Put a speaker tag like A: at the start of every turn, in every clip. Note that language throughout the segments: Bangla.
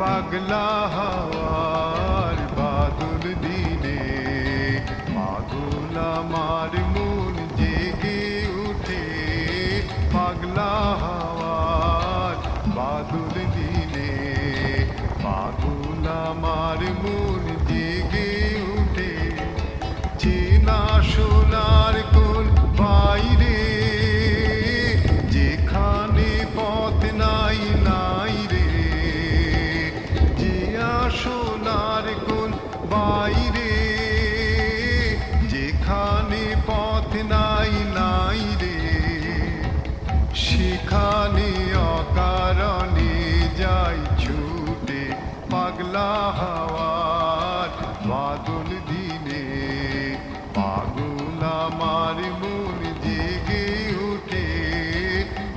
A: পাগলা হাওয়ার বাদুল দিনে পাগলা মার মন জেগে উঠে। পাগলা হাওয়ার বাদুল দিনে পাগলা মার মন যাই ছুটে পাগলা হাওয়ার বাদল দিনে, পাগল আমার মন জেগে উঠে।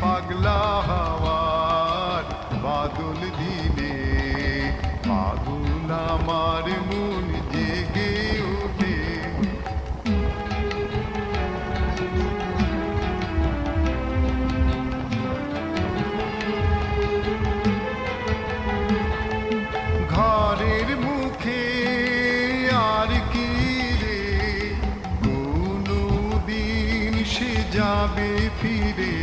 A: পাগলা হাওয়ার বাদল দিনে, পাগল আমার মন যাবে ফিরে,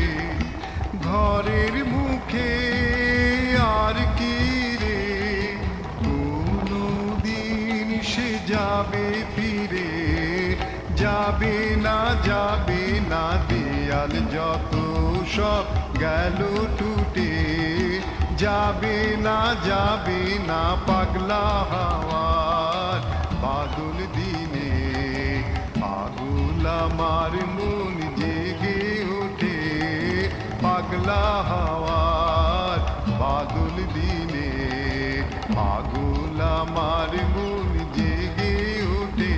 A: ঘরের মুখে আর কি রে? কোনো দিন সে যাবে ফিরে, যাবে না যাবে না, দেয়াল যত সব গেল টুটে। যাবে না যাবে না, পাগলা হাওয়ার বাদল দিনে, পাগল আমার মন পাগলা হাওয়ার বাদল দিনে পাগল আমার মন জেগে ওঠে।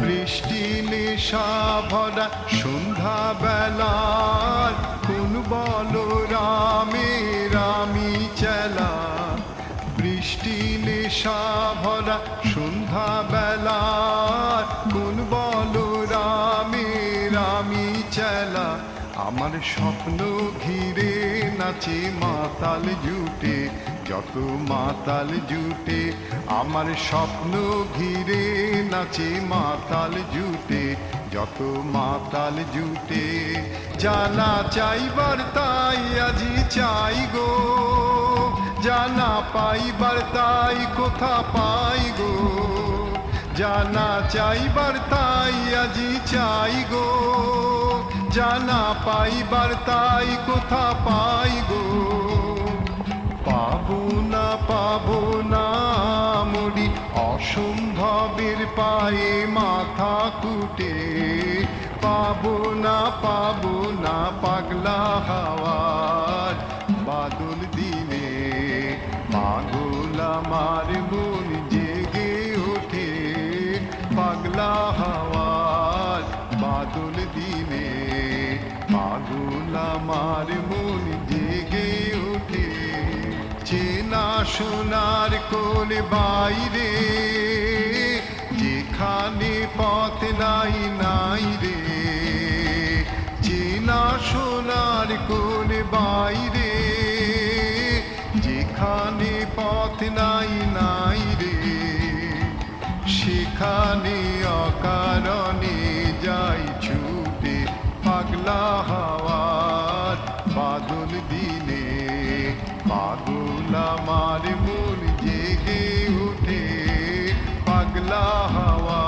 A: বৃষ্টি নেশা ভরা সন্ধ্যা সন্ধ্যা বেলার কোন বলো রামে রামি চেলা। আমার স্বপ্ন ঘিরে নাচে মাতাল জুটে, যত মাতাল জুটে। আমার স্বপ্ন ঘিরে নাচে মাতাল জুটে, যত মাতাল জুটে। জানা চাইবার তাই আজি চাই গো জানা পাইবার তাই কোথা পাই গো? জানা চাইবার তাই আজি চাই গো? জানা পাইবার তাই কোথা পাই গো? পাবো না পাবো না মরি অসম্ভবের পায়ে মাথা কুটে। পাবো না পাবো না, পাগলা হাওয়ার বাদল দিনে, পাগল আমার মন জেগে ওঠে। চেনা সোনার কোল বাইরে, যেখানে পথ নাই নাই রে। চেনা সোনার কোল বাইরে, যেখানে পথ নাই নাই রে। সেখানে অকারণে পাগলা হাওয়ার বাদল দিনে পাগল আমার মন জেগে উঠে পাগলা হাওয়ার